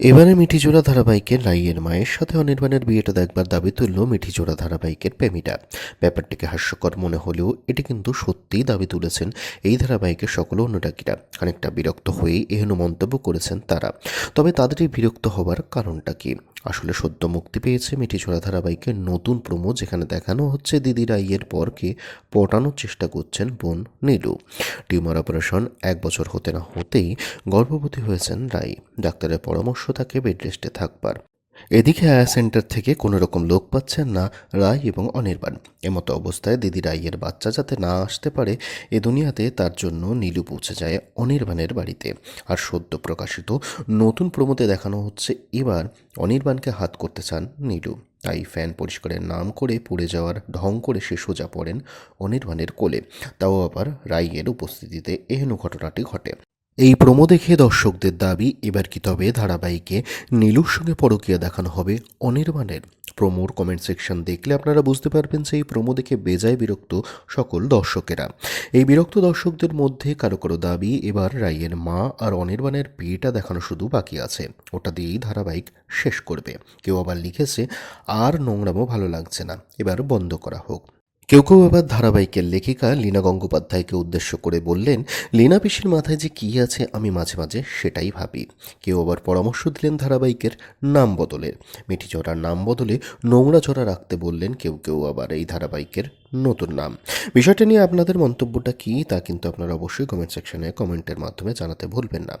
এবারে মিঠিজোড়া ধারাবাহিকের রাইয়ের মায়ের সাথে অনির্বাণের বিয়েটা দেখবার দাবি তুলল মিঠিজোড়া ধারাবাহিকের প্রেমীরা। ব্যাপারটিকে হাস্যকর মনে হলেও এটি কিন্তু সত্যিই দাবি তুলেছেন এই ধারাবাহিকের সকল অনুরাগীরা। খানিকটা বিরক্ত হয়েই এহেন মন্তব্য করেছেন তারা। তবে তাদেরই বিরক্ত হবার কারণটা কি? আসলে সদ্য মুক্তি পেয়েছে মিঠিজোড়া ধারাবাহিকের নতুন প্রোমো যেখানে দেখানো হচ্ছে দিদি রাইয়ের পরকে পটানোর চেষ্টা করছেন বোন নীলু। টিউমার অপারেশন এক বছর হতে না হতেই গর্ভবতী হয়েছেন রাই। ডাক্তারের পরামর্শ তাকে বেড রেস্টে থাকবার। এদিকে আয়া সেন্টার থেকে কোনো রকম লোক পাচ্ছেন না রায় এবং অনির্বাণ। এমতো অবস্থায় দিদি রাইয়ের বাচ্চা যাতে না আসতে পারে, এ দুনিয়াতে তার জন্য নীলু পৌঁছে যায় অনির্বাণের বাড়িতে। আর সদ্য প্রকাশিত নতুন প্রমোতে দেখানো হচ্ছে এবার অনির্বাণকে হাত করতে চান নীলু। তাই ফ্যান পরিষ্কারের নাম করে পড়ে যাওয়ার ঢং করে সে সোজা পড়েন অনির্বাণের কোলে। তাও আবার রাইয়ের উপস্থিতিতে এহেন ঘটনাটি ঘটে। এই প্রমো দেখে দর্শকদের দাবি, এবার কি তবে ধারাবাহিকে নীলুর সঙ্গে পরকীয়া দেখানো হবে অনির্বাণের। প্রমোর কমেন্ট সেকশন দেখলে আপনারা বুঝতে পারবেন যে এই প্রমো দেখে বেজায় বিরক্ত সকল দর্শকেরা। এই বিরক্ত দর্শকদের মধ্যে কারও কারও দাবি, এবার রাইয়ের মা আর অনির্বাণের বিয়েটা দেখানো শুধু বাকি আছে। ওটা দিয়েই ধারাবাহিক শেষ করবে। কেউ আবার লিখেছে, আর নোংরামও ভালো লাগছে না। এবার বন্ধ করা হোক। কেউ কেউ আবার ধারাবাহিকের লেখিকা লীনা গঙ্গোপাধ্যায়কে উদ্দেশ্য করে বললেন, লীনা পিসির মাথায় যে কী আছে আমি মাঝে মাঝে সেটাই ভাবি। কেউ আবার পরামর্শ দিলেন ধারাবাহিকের নাম বদলের মিঠি চড়ার নাম বদলে নোংরা চড়া রাখতে বললেন কেউ কেউ আবার এই ধারাবাহিকের নতুন নাম। বিষয়টা নিয়ে আপনাদের মন্তব্যটা কী তা কিন্তু আপনারা অবশ্যই কমেন্ট সেকশনে কমেন্টের মাধ্যমে জানাতে ভুলবেন না।